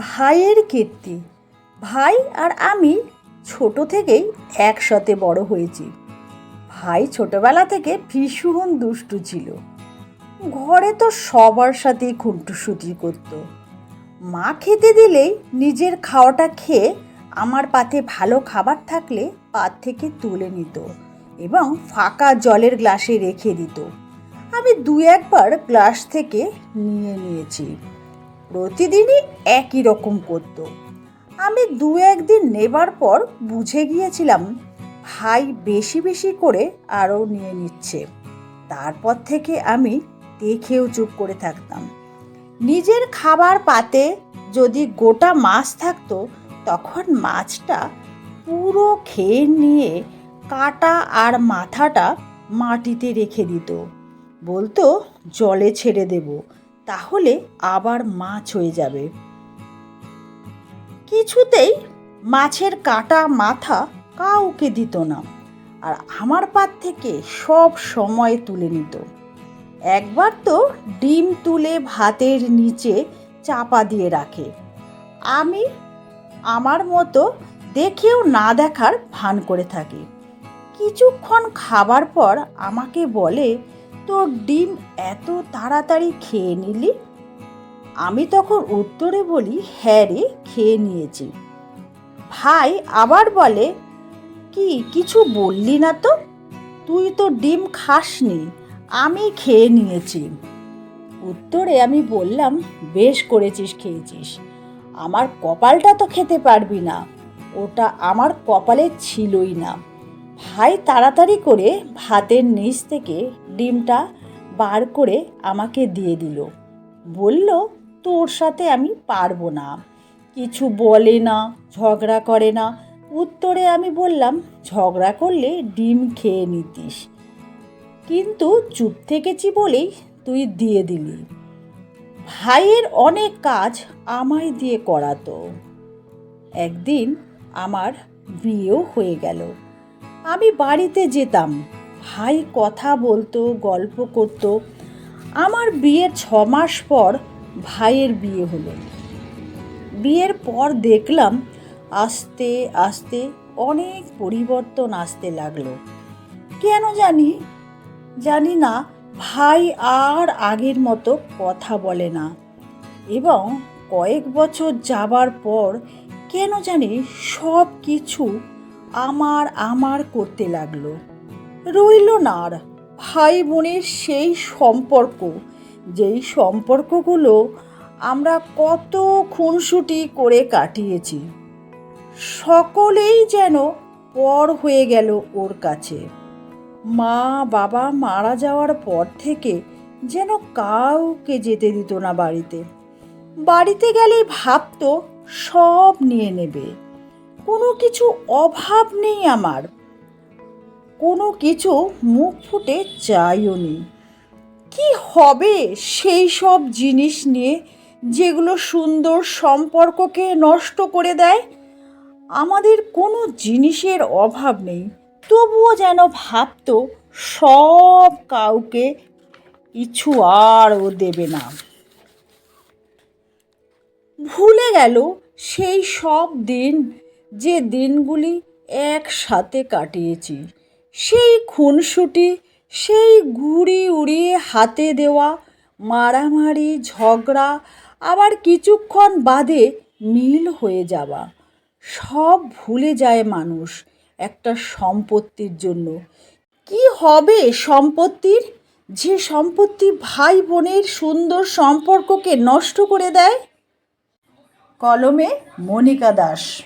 ভাইয়ের কীর্তি। ভাই আর আমি ছোট থেকেই একসাথে বড় হয়েছি। ভাই ছোটবেলা থেকে ভীষণ দুষ্টু ছিল। ঘরে তো সবার সাথেই খুঁটুসুটি করতো। মা খেতে দিলেই নিজের খাওয়াটা খেয়ে আমার পাতে ভালো খাবার থাকলে পাত থেকে তুলে নিত এবং ফাঁকা জলের গ্লাসে রেখে দিত। আমি দু একবার গ্লাস থেকে নিয়ে নিয়েছি। প্রতিদিনই একই রকম করতো। আমি দু একদিন নেবার পর বুঝে গিয়েছিলাম, ভাই বেশি বেশি করে আরও নিয়ে নিচ্ছে। তারপর থেকে আমি দেখেও চুপ করে থাকতাম। নিজের খাবার পাতে যদি গোটা মাছ থাকতো, তখন মাছটা পুরো খেয়ে নিয়ে কাটা আর মাথাটা মাটিতে রেখে দিত। বলতো, জলে ছেড়ে দেব। তাহলে আবার মাছ হয়ে যাবে। কিছুতেই মাছের কাটা মাথা কাউকে দিত না আর আমার পাত থেকে সব সময় তুলে নিত। একবার তো ডিম তুলে ভাতের নিচে চাপা দিয়ে রাখে। আমি আমার মতো দেখেও না দেখার ভান করে থাকি। কিছুক্ষণ খাবার পর আমাকে বলে ডিম এত তাড়াতাড়ি খেয়ে নিলি? আমি তখন উত্তরে বলি হ্যাঁ রে, খেয়ে নিয়েছি। ভাই আবার বলে, কি, কিছু বললি না তো? তুই তো ডিম খাসনি, আমি খেয়ে নিয়েছি। উত্তরে আমি বললাম, বেশ করেছিস, খেয়েছিস। আমার কপালটা তো খেতে পারবি না, ওটা আমার কপালে ছিলই না। ভাই, তাড়াতাড়ি করে ভাতের নিচ থেকে ডিমটা বার করে আমাকে দিয়ে দিল। বলল, তোর সাথে আমি পারব না। কিছু বলে না, ঝগড়া করে না। উত্তরে আমি বললাম, ঝগড়া করলে ডিম খেয়ে নিতিস। কিন্তু চুপ থেকেছি বলেই তুই দিয়ে দিলি। ভাইয়ের অনেক কাজ আমায় দিয়ে করাতো। একদিন আমার বিয়েও হয়ে গেল। আমি বাড়িতে যেতাম। ভাই কথা বলতো, গল্প করত। আমার বিয়ের ছ মাস পর ভাইয়ের বিয়ে হলো। বিয়ের পর দেখলাম আস্তে আস্তে অনেক পরিবর্তন আসতে লাগল। কেন জানি? জানি না, ভাই আর আগের মতো কথা বলে না। এবং কয়েক বছর যাবার পর কেন জানি সব কিছু আমার আমার করতে লাগল। রইল না আর ভাই বোনের সেই সম্পর্ক, যেই সম্পর্কগুলো আমরা কত খুনসুটি করে কাটিয়েছি। সকলেই যেন পর হয়ে গেল ওর কাছে। মা, বাবা মারা যাওয়ার পর থেকে যেন কাউকে যেতে দিত না বাড়িতে। বাড়িতে গেলে ভাবতো সব নিয়ে নেবে। কোনো কিছু অভাব নেই আমার। কোনো কিছু মুখ ফুটে চাইও নি। কি হবে সেই সব জিনিস নিয়ে যেগুলো সুন্দর সম্পর্ককে নষ্ট করে দেয়? আমাদের কোনো জিনিসের অভাব নেই। তবুও যেন ভাবতো সব কাউকে কিছু আর ও দেবে না। ভুলে গেল সেই সব দিন যে দিনগুলি একসাথে কাটিয়েছি, সেই খুনসুটি, সেই ঘুড়ি উড়িয়ে হাতে দেওয়া, মারামারি, ঝগড়া, আবার কিছুক্ষণ বাদে মিল হয়ে যাওয়া, সব ভুলে যায় মানুষ একটা সম্পত্তির জন্য। কি হবে সম্পত্তির? যে সম্পত্তি ভাই বোনের সুন্দর সম্পর্ককে নষ্ট করে দেয়? কলমে মনিকা দাস।